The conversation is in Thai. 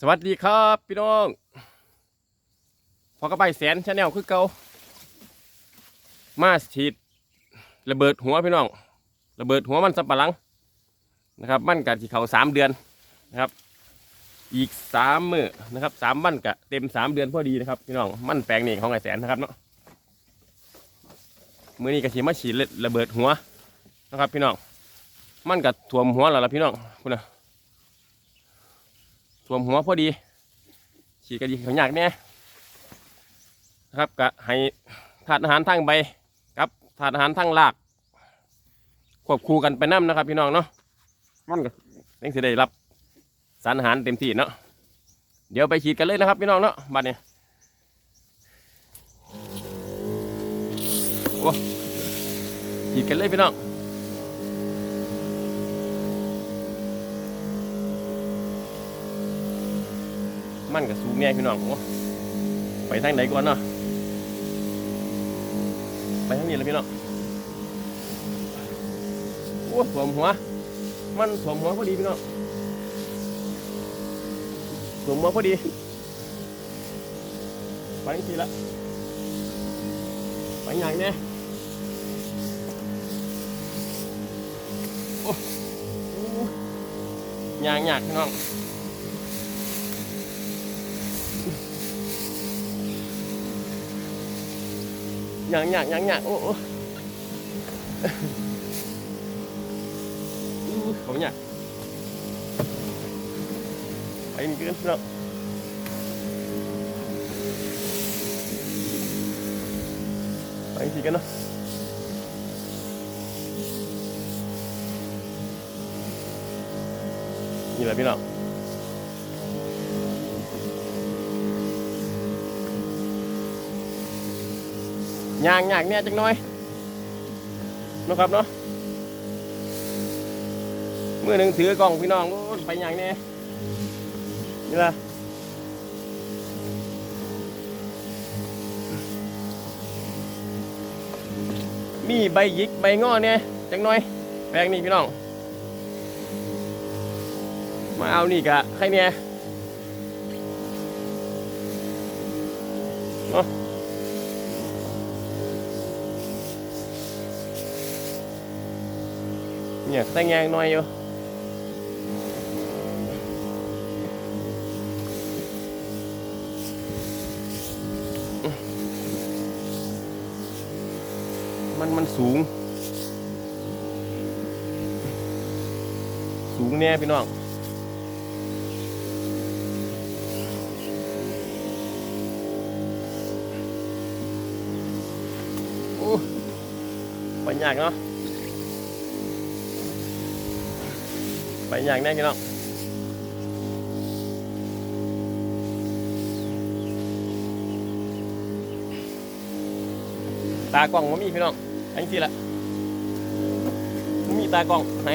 สวัสดีครับพี่น้องพอกระไปแสนชาแนลคือเกามาฉีดระเบิดหัวพี่น้องระเบิดหัวมันสับปะหลังนะครับมันกัดที่เขาสามเดือนนะครับ อีกสามมือนะครับสามวันกะเต็มสามเดือนพอดีนะครับพี่น้องมันแปลงนี่ของไอ้แสนนะครับเนาะมือนี้กระฉีมาฉีดระเบิดหัวนะครับพี่น้องมันกัดท่วมหัวแล้วล่ะพี่น้องคุณนะ ท่วมหัวพอดี ฉีดกระดิเขายากแน่นะครับกะให้ถาดอาหารทั้งใบกับถาดอาหารทั้งรากควบคู่กันไปน้ำนะครับ พี่น้องเนาะมันก็ยังสิได้รับสารอาหารเต็มที่เนาะเดี๋ยวไปฉีดกันเลยนะครับพี่น้องเนาะบัดนี้โอ้ฉีดกันเลยพี่น้อง มันก็สูงแน่พี่น้องโอ้ไปทางไหนก่อนเนาะไปทางนี้เลยพี่น้องโอ้สวมหัว มันสวมหัวพอดีพี่น้องสวมหัวพอดีไปทีละไปอย่างเนี้ยโอ้โอ้ยางยากพี่น้อง nhận nhận nhận nhận ủa khổ nhỉ anh cứ rộng anh chỉ cái nó như là biết nào? ย่างย่างเนี่ยจังน้อยนะครับเนาะเมื่อหนึ่งถือกล้องพี่น้องไปยางเนี่ยนี่ละมีใบยิกใบงอเนี่ยจังน้อยแปลงนี่พี่น้อง มาเอานี่กะใครเนี่ยเนาะ เนี่ยแต่งงานหน่อยอยู่มันมันสูง สูงแน่พี่น้องโอ้ไปยากเนาะ ไปอย่างแน่พี่น้องตากล้องมันมีพี่น้องอันนี้สิละมันมีตากล้องให้